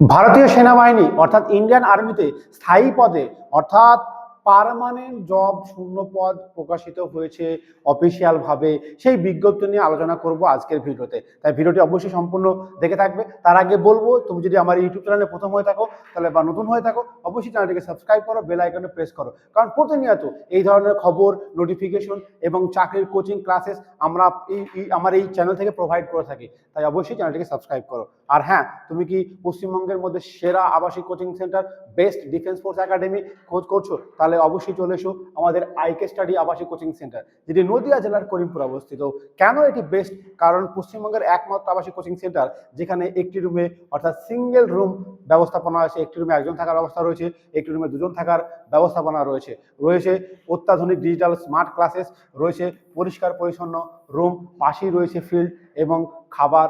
ভারতীয় সেনাবাহিনী অর্থাৎ ইন্ডিয়ান আর্মিতে স্থায়ী পদে অর্থাৎ পার্মানেন্ট জব শূন্য পদ প্রকাশিত হয়েছে অফিসিয়াল ভাবে। সেই বিজ্ঞপ্তি নিয়ে আলোচনা করব আজকের ভিডিওতে। তাই ভিডিওটি অবশ্যই সম্পূর্ণ দেখে থাকবে। তার আগে বলব, তুমি যদি আমার ইউটিউব চ্যানেলে প্রথম হয়ে থাকো, তাহলে বা নতুন হয়ে থাকো, অবশ্যই চ্যানেলটিকে সাবস্ক্রাইব করো বেল আইকনে প্রেস করো। কারণ প্রতিনিয়ত এই ধরনের খবর নোটিফিকেশন এবং চাকরির কোচিং ক্লাসেস আমরা এই- আমার এই চ্যানেল থেকে প্রোভাইড করে থাকি। তাই অবশ্যই চ্যানেলটিকে সাবস্ক্রাইব করো। আর হ্যাঁ তুমি কি পশ্চিমবঙ্গের মধ্যে সেরা আবাসিক coaching centre best defence force academy খোঁজ করছ? তাহলে অবশ্যই চলে এসো আমাদের আইকে স্টাডি আবাসিক কোচিং সেন্টার, যেটি নদিয়া জেলার করিমপুর অবস্থিত। কেন এটি বেস্ট কারণ পশ্চিমবঙ্গের একমাত্র আবাসিক কোচিং সেন্টার, যেখানে একটি রুমে অর্থাৎ সিঙ্গেল রুম ব্যবস্থাপনা আছে। একটি রুমে একজন থাকার ব্যবস্থা রয়েছে, একটি রুমে দুজন থাকার ব্যবস্থাপনা রয়েছে। রয়েছে অত্যাধুনিক ডিজিটাল স্মার্ট ক্লাসেস রয়েছে পরিষ্কার পরিচ্ছন্ন রুম পাশেই রয়েছে ফিল্ড এবং খাবার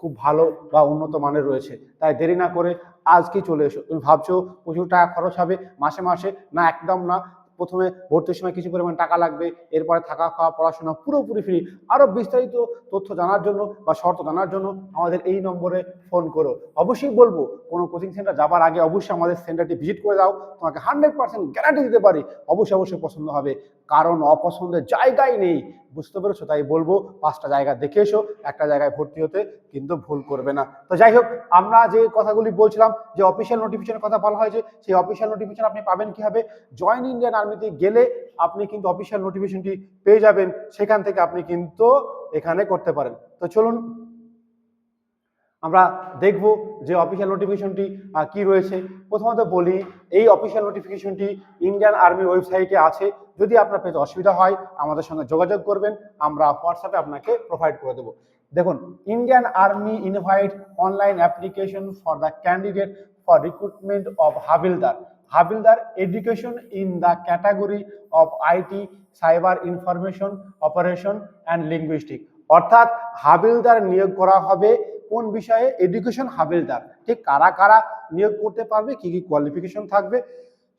খুব ভালো বা উন্নত মানের রয়েছে। তাই দেরি না করে আজকেই চলে এসো। তুমি ভাবছ প্রচুর টাকা খরচ হবে মাসে মাসে? না, একদম না। প্রথমে ভর্তির সময় কিছু পরিমাণ টাকা লাগবে, এরপরে থাকা খাওয়া, পড়াশোনা পুরোপুরি ফ্রি আরও বিস্তারিত তথ্য জানার জন্য বা শর্ত জানার জন্য আমাদের এই নম্বরে ফোন করো। অবশ্যই বলব, কোনো কোচিং সেন্টার যাবার আগে অবশ্যই আমাদের সেন্টারটি ভিজিট করে দাও। তোমাকে হান্ড্রেড পার্সেন্ট গ্যারান্টি দিতে পারি। অবশ্যই অবশ্যই পছন্দ হবে। কারণ অপছন্দের জায়গাই নেই। বুঝতে পেরেছ? তাই বলব, পাঁচটা জায়গা দেখে এসো, একটা জায়গায় ভর্তি হতে কিন্তু ভুল করবে না। তো যাই হোক, আমরা যে কথাগুলি বলছিলাম, যে অফিসিয়াল নোটিফিকেশনের কথা বলা হয়েছে, সেই অফিসিয়াল নোটিফিকেশন আপনি পাবেন কীভাবে? জয়েন ইন্ডিয়ান আর্মিতে গেলে আপনি কিন্তু অফিসিয়াল নোটিফিকেশনটি পেয়ে যাবেন। সেখান থেকে আপনি কিন্তু এখানে করতে পারেন। তো চলুন আমরা দেখব যে অফিসিয়াল নোটিফিকেশনটি কি রয়েছে। প্রথমত বলি, এই অফিসিয়াল নোটিফিকেশনটি ইন্ডিয়ান আর্মির ওয়েবসাইটে আছে। যদি আপনার পেতে অসুবিধা হয়, আমাদের সঙ্গে যোগাযোগ করবেন। আমরা হোয়াটসঅ্যাপে আপনাকে প্রোভাইড করে দেবো। দেখুন Indian army invite online application for the candidate for recruitment of havildar havildar education in the category of IT cyber information operation and linguistic অর্থাৎ হাবিলদার নিয়োগ করা হবে কোন বিষয়ে এডুকেশন হাবিলদার ঠিক কারা কারা নিয়োগ করতে পারবে? কি কি কোয়ালিফিকেশন থাকবে?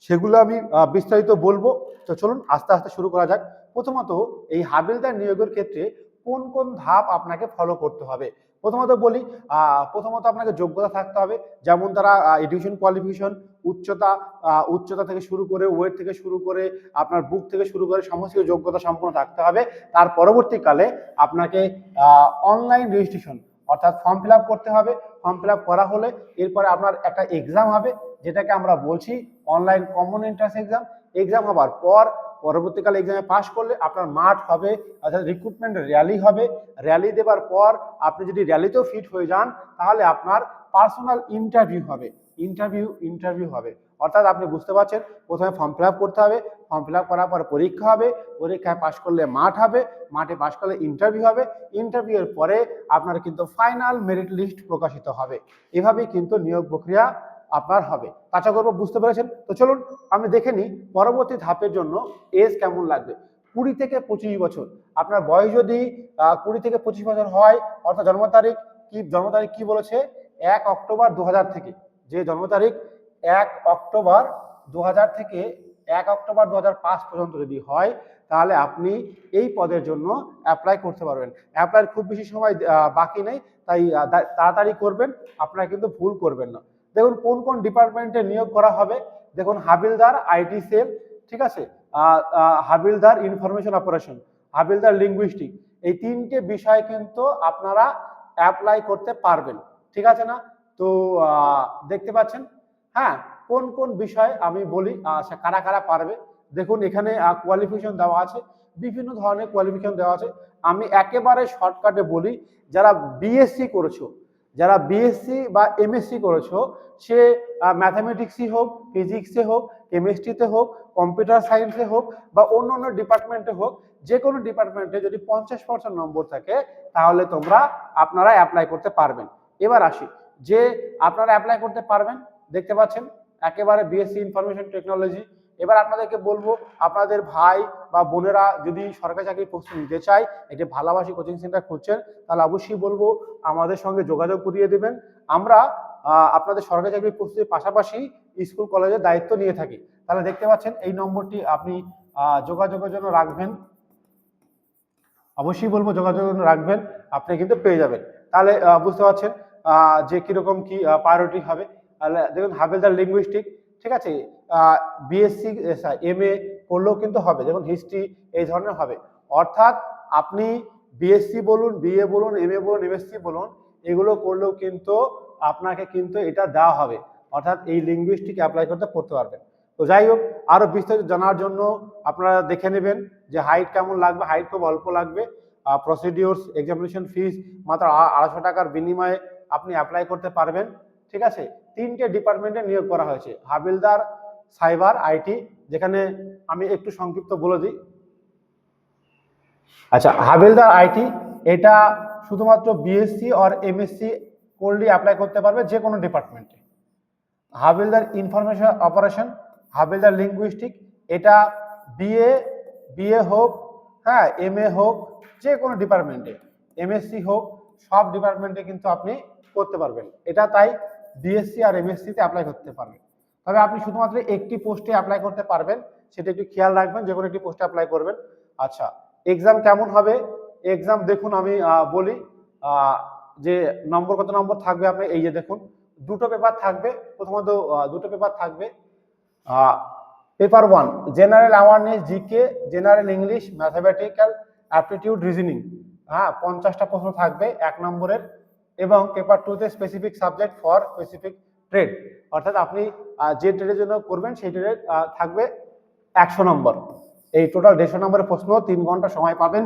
সেগুলো আমি বিস্তারিত বলব। তো চলুন, আস্তে আস্তে শুরু করা যাক। প্রথমত, এই হাবিলদার নিয়োগের ক্ষেত্রে কোন কোন ধাপ আপনাকে ফলো করতে হবে? প্রথমত বলি প্রথমত আপনাকে যোগ্যতা থাকতে হবে। যেমন তারা এডুকেশন কোয়ালিফিকেশন উচ্চতা উচ্চতা থেকে শুরু করে ওয়েট থেকে শুরু করে, আপনার বুক থেকে শুরু করে, সমস্ত যোগ্যতা সম্পূর্ণ থাকতে হবে। তার পরবর্তীকালে আপনাকে অনলাইন রেজিস্ট্রেশন অর্থাৎ ফর্ম ফিল করতে হবে। ফর্ম ফিল করা হলে এরপরে আপনার একটা এক্সাম হবে, যেটাকে আমরা বলছি online common entrance exam exam হবার পর পরবর্তীকালে এক্সামে পাশ করলে আপনার মাঠ হবে, অর্থাৎ রিক্রুটমেন্ট র্যালি হবে। র্যালি দেবার পর আপনি যদি র্যালিতেও ফিট হয়ে যান, তাহলে আপনার পার্সোনাল ইন্টারভিউ হবে। ইন্টারভিউ ইন্টারভিউ হবে। অর্থাৎ আপনি বুঝতে পারছেন, প্রথমে ফর্ম ফিল করতে হবে। ফর্ম ফিল করার পর পরীক্ষা হবে। পরীক্ষায় পাশ করলে মাঠ হবে। মাঠে পাশ করলে ইন্টারভিউ হবে। ইন্টারভিউয়ের পরে আপনার কিন্তু ফাইনাল মেরিট লিস্ট প্রকাশিত হবে। এভাবেই কিন্তু নিয়োগ প্রক্রিয়া আপনার হবে। আশা করব বুঝতে পেরেছেন? তো চলুন, আমি দেখে নিই পরবর্তী ধাপের জন্য এজ কেমন লাগবে। কুড়ি থেকে পঁচিশ বছর। আপনার বয়স যদি কুড়ি থেকে পঁচিশ বছর হয়, অর্থাৎ জন্ম তারিখ কি, জন্ম তারিখ কি বলেছে? এক অক্টোবর দু হাজার থেকে। যে জন্ম তারিখ এক অক্টোবর দু হাজার থেকে এক অক্টোবর দু হাজার পাঁচ পর্যন্ত যদি হয়, তাহলে আপনি এই পদের জন্য অ্যাপ্লাই করতে পারবেন। অ্যাপ্লাইয়ের খুব বেশি সময় বাকি নেই, তাই তাড়াতাড়ি করবেন, আপনারা কিন্তু ভুল করবেন না। দেখুন কোন কোন ডিপার্টমেন্টে নিয়োগ করা হবে। দেখুন হাবিলদার আইটি সেল ঠিক আছে? হাবিলদার ইনফরমেশন অপারেশন হাবিলদার লিঙ্গুইস্টিক এই তিনটে বিষয় কিন্তু আপনারা অ্যাপ্লাই করতে পারবেন, ঠিক আছে না? তো দেখতে পাচ্ছেন? হ্যাঁ কোন কোন বিষয় আমি বলি সে কারা কারা পারবে? দেখুন, এখানে কোয়ালিফিকেশন দেওয়া আছে, বিভিন্ন ধরনের কোয়ালিফিকেশন দেওয়া আছে। আমি একেবারে শর্টকাটে বলি, যারা বিএসসি করেছ, যারা বিএসসি বা এমএসসি করেছ, সে ম্যাথামেটিক্সই হোক ফিজিক্সে হোক কেমিস্ট্রিতে হোক কম্পিউটার সায়েন্সে হোক, বা অন্য অন্য ডিপার্টমেন্টে হোক, যে কোনো ডিপার্টমেন্টে যদি পঞ্চাশ পার্সেন্ট নম্বর থাকে, তাহলে তোমরা আপনারা অ্যাপ্লাই করতে পারবেন। এবার আসি যে আপনারা অ্যাপ্লাই করতে পারবেন, দেখতে পাচ্ছেন? একেবারে বিএসসি ইনফরমেশন টেকনোলজি এবার আপনাদেরকে বলব, আপনাদের ভাই বা বোনেরা যদি সরকারি চাকরির প্রস্তুতি নিতে চায়, একটি ভালোবাসি কোচিং সেন্টার খুঁজছেন, তাহলে অবশ্যই বলব, আমাদের সঙ্গে যোগাযোগ করিয়ে দেবেন। আমরা আপনাদের সরকারি চাকরির প্রস্তুতির পাশাপাশি স্কুল, কলেজের দায়িত্ব নিয়ে থাকি। তাহলে দেখতে পাচ্ছেন, এই নম্বরটি আপনি যোগাযোগের জন্য রাখবেন। অবশ্যই বলব, যোগাযোগের জন্য রাখবেন, আপনি কিন্তু পেয়ে যাবেন। তাহলে বুঝতে পারছেন? যে কীরকম কি প্রায়োরিটি হবে। দেখুন, হাবেলদার লিঙ্গুইস্টিক ঠিক আছে? বিএসসি এম এ করলেও কিন্তু হবে। যেমন হিস্ট্রি এই ধরনের হবে। অর্থাৎ আপনি বিএসসি বলুন বিএ বলুন এম এ বলুন এমএসসি বলুন, এগুলো করলেও কিন্তু আপনাকে কিন্তু এটা দেওয়া হবে। অর্থাৎ এই লিঙ্গুইস্টিক অ্যাপ্লাই করতে পড়তে পারবেন। তো যাই হোক আরও বিস্তারিত জানার জন্য আপনারা দেখে নেবেন যে হাইট কেমন লাগবে। হাইট খুব অল্প লাগবে। প্রসিডিওর্স এক্সামিনেশন ফিস মাত্র আড়াইশো টাকার বিনিময়ে আপনি অ্যাপ্লাই করতে পারবেন, ঠিক আছে? তিনটে ডিপার্টমেন্টে নিয়োগ করা হয়েছে। হাবিলদার সাইবার আইটি, যেখানে আমি একটু সংক্ষিপ্ত বলে দিই। আচ্ছা হাবিলদার আইটি, এটা শুধুমাত্র বিএসসি আর এমএসসি করলে অ্যাপ্লাই করতে পারবে যে কোনো ডিপার্টমেন্টে havildar information operation havildar linguistic এটা বিএ বিএ হোক হ্যাঁ এম এ হোক, যে কোনো ডিপার্টমেন্টে এমএসসি হোক সব ডিপার্টমেন্টে কিন্তু আপনি করতে পারবেন। এটা তাই বিএসসি আর এমএসসিতে অ্যাপ্লাই করতে পারবেন। তবে আপনি শুধুমাত্র একটি পোস্টে অ্যাপ্লাই করতে পারবেন, সেটা একটু খেয়াল রাখবেন, যে কোনো একটি পোস্টে অ্যাপ্লাই করবেন। আচ্ছা এক্সাম কেমন হবে? এক্সাম দেখুন, আমি বলি যে নম্বর, কত নম্বর থাকবে আপনি, এই যে দেখুন, দুটো পেপার থাকবে, প্রথমত দুটো পেপার থাকবে paper one general awareness GK general English mathematical aptitude reasoning হ্যাঁ পঞ্চাশটা প্রশ্ন থাকবে এক নম্বরের এবং পেপার টুতে specific subject for specific trade অর্থাৎ আপনি যে ট্রেডের জন্য করবেন সেই ট্রেডের থাকবে একশো নম্বর। এই টোটাল দেড়শো নম্বরের প্রশ্ন, তিন ঘণ্টা সময় পাবেন।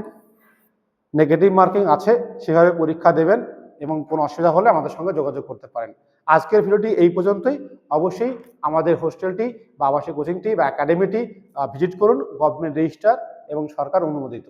নেগেটিভ মার্কিং আছে, সেভাবে পরীক্ষা দেবেন এবং কোনো অসুবিধা হলে আমাদের সঙ্গে যোগাযোগ করতে পারেন। আজকের ভিডিওটি এই পর্যন্তই। অবশ্যই আমাদের হোস্টেলটি বা আবাসিক কোচিংটি বা একাডেমিটি ভিজিট করুন গভর্নমেন্ট রেজিস্টার এবং সরকার অনুমোদিত।